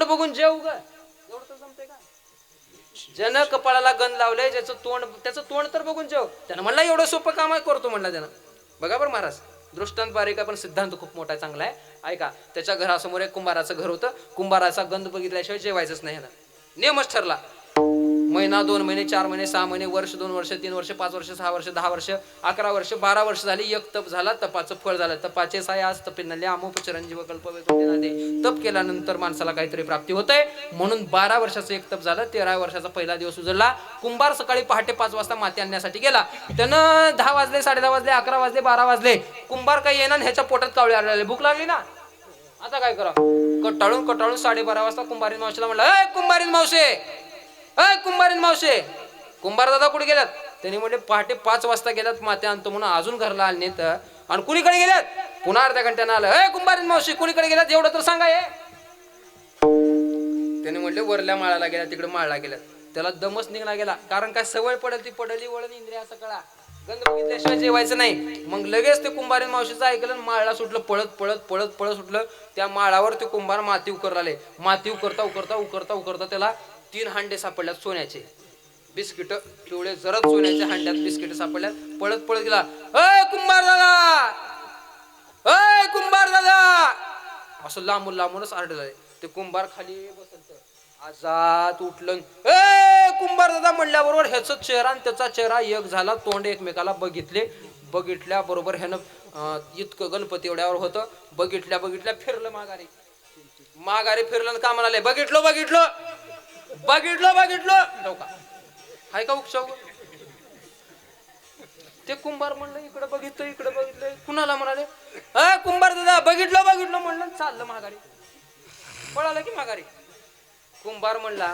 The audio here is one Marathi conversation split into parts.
बघून जेव ग. का? ज्यानं कपाळाला गंध लावलंय ज्याचं तोंड त्याचं तोंड तर बघून जेव. त्यानं म्हणला एवढं सोपं काम करतो म्हणला त्यानं. बघा बरं महाराज दृष्टांत बारीक आहे पण सिद्धांत खूप मोठा आहे, चांगला आहे. ऐका त्याच्या घरासमोर एक कुंभाराचं घर होतं. कुंभाराचा गंध बघितल्याशिवाय जेवायचंच नाही ना नियमच ठरला. महिना दोन महिने चार महिने सहा महिने वर्ष दोन वर्ष तीन वर्ष पाच वर्ष सहा वर्ष दहा वर्ष अकरा वर्ष बारा वर्ष झाली एक तप झाला तपाचं फळ झालं. तपाचे सायास तपिनले तपे नले कल्प तप केल्यानंतर माणसाला काहीतरी प्राप्ती होते म्हणून बारा वर्षाचं एक तप झालं तेरा वर्षाचा पहिला दिवस उजळला कुंभार सकाळी पहाटे पाच वाजता माती आणण्यासाठी गेला. त्यानं दहा वाजले साडे दहा वाजले अकरा वाजले बारा वाजले. कुंभार काही येणार ह्याच्या पोटात कावळे आलेले भूक लागली ना? आता काय करा? कटाळून कटाळून साडेबारा वाजता कुंभारीन मावशीला म्हणलं अय कुंभारीन मावशे अय कुंभारीन मावशे. कुंभार दादा कुठे गेल्यात? त्यांनी म्हणले पहाटे पाच वाजता गेल्यात माते आणतो म्हणून अजून घरला आले नाहीत. आणि कुणीकडे गेल्यात? पुन्हा अर्ध्या घंट्यानं आलं. अय कुंभारीन मावशी कुणीकडे गेल्यात? एवढं तर सांगा हे. त्याने म्हणले वरल्या माळाला गेल्या तिकडे माळला गेल्यात त्याला दमच निघला गेला. कारण काय सवय पडेल ती पडली वळण इंद्रिया असं कळा. गंध बघितल्याशिवाय जेवायचं नाही. मग लगेच ते कुंभारीन मावशीचं ऐकलं माळाला सुटलं पळत पळत पळत पळत सुटलं. त्या माळावर ते कुंभार माती उकरलाले माती उकरता उकरता उकरता उकरता त्याला तीन हांडे सापडल्यात सोन्याचे. बिस्किट पिवळे जरद सोन्याच्या हांड्यात बिस्किट सापडल्यात. पळत पळत गेला. अय कुंभार दादा! अय कुंभार दादा! असं लांबून लांबूनच आरडलं ते कुंभार खाली बसत. आजात उठलं. ए कुंभार दादा म्हणल्याबरोबर ह्याचा चेहरा आणि त्याचा चेहरा एक झाला. तोंड एकमेकाला बघितले. बघितल्या बरोबर ह्यानं इतकं गणपती एवढ्यावर होतं. बघितल्या बघितल्या फिरलं माघारी. माघारी फिरलं का म्हणाले बघितलो बघितलो. बघितलो बघितलो. हाय का उपशाव ते कुंभार म्हणलं इकडे बघितलं इकडे बघितलं. कुणाला म्हणाले? अ कुंभार दादा बघितलं बघितलं म्हणलं चाललं माघारी. पळालं की माघारी. कुंभार म्हणला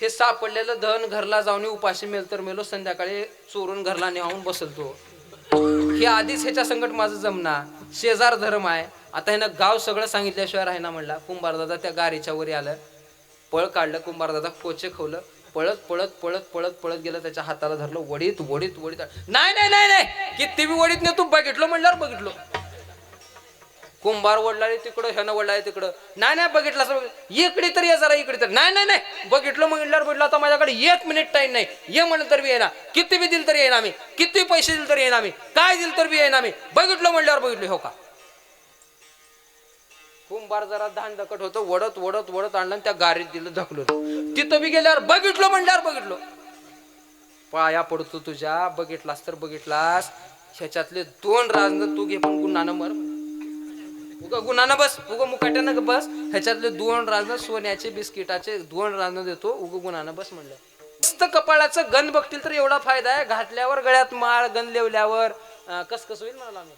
हे सापडलेलं धन घरला जाऊन उपाशी मेल तर मेलो संध्याकाळी चोरून घरला नेऊन बसलतो. हे आधीच ह्याच्या संकट माझं जमना. शेजार धर्म आहे. आता ह्यानं गाव सगळं सांगितल्याशिवाय राहिना म्हणला. कुंभार दादा त्या गारीच्या वरी आलं. पळ काढलं कुंभार दादा पोचे खवलं पळत पळत पळत पळत पळत गेलं त्याच्या हाताला धरलं वडीत वडीत वडीत नाही नाही नाही नाही किती बी वडीत नाही तू बघितलो म्हणल्यावर बघितलो. कुंभार वडला तिकडं ह्यानं वडलाय तिकडं. नाही नाही बघितलं इकडे तर ये जरा इकडे तर. नाही नाही नाही बघितलं म्हणल्यावर बघितलं. आता माझ्याकडे एक मिनिट टाइम नाही. ये म्हणलं तर बी येणार किती बी दिल तरी येणार मी. किती पैसे दिल तरी येणार मी. काय दिल तर बी येणार मी. बघितलं म्हणल्यावर बघितलो हो का? कुंभार जरा धान दकट होतं वडत वडत वडत आणलं आणि त्या गारीत दिलं ढकलून. तिथं बी गेल्यावर बघितलो म्हणल्यावर बघितलो. पाया पडतो तुझ्या बघितलास तर बघितलास. ह्याच्यातले दोन राजन तू घे पण गुन्हानं मर उगा गुन्हानं बस उगा मुकाट्यानं ग बस. ह्याच्यातले दोन राजन सोन्याचे बिस्किटाचे दोन राजन देतो उगा गुन्हानं बस म्हणलं. मस्त कपाळाचं गण बघतील तर एवढा फायदा आहे. घातल्यावर गळ्यात माळ गण लेवल्यावर कस कसकस होईल म्हणाला मी?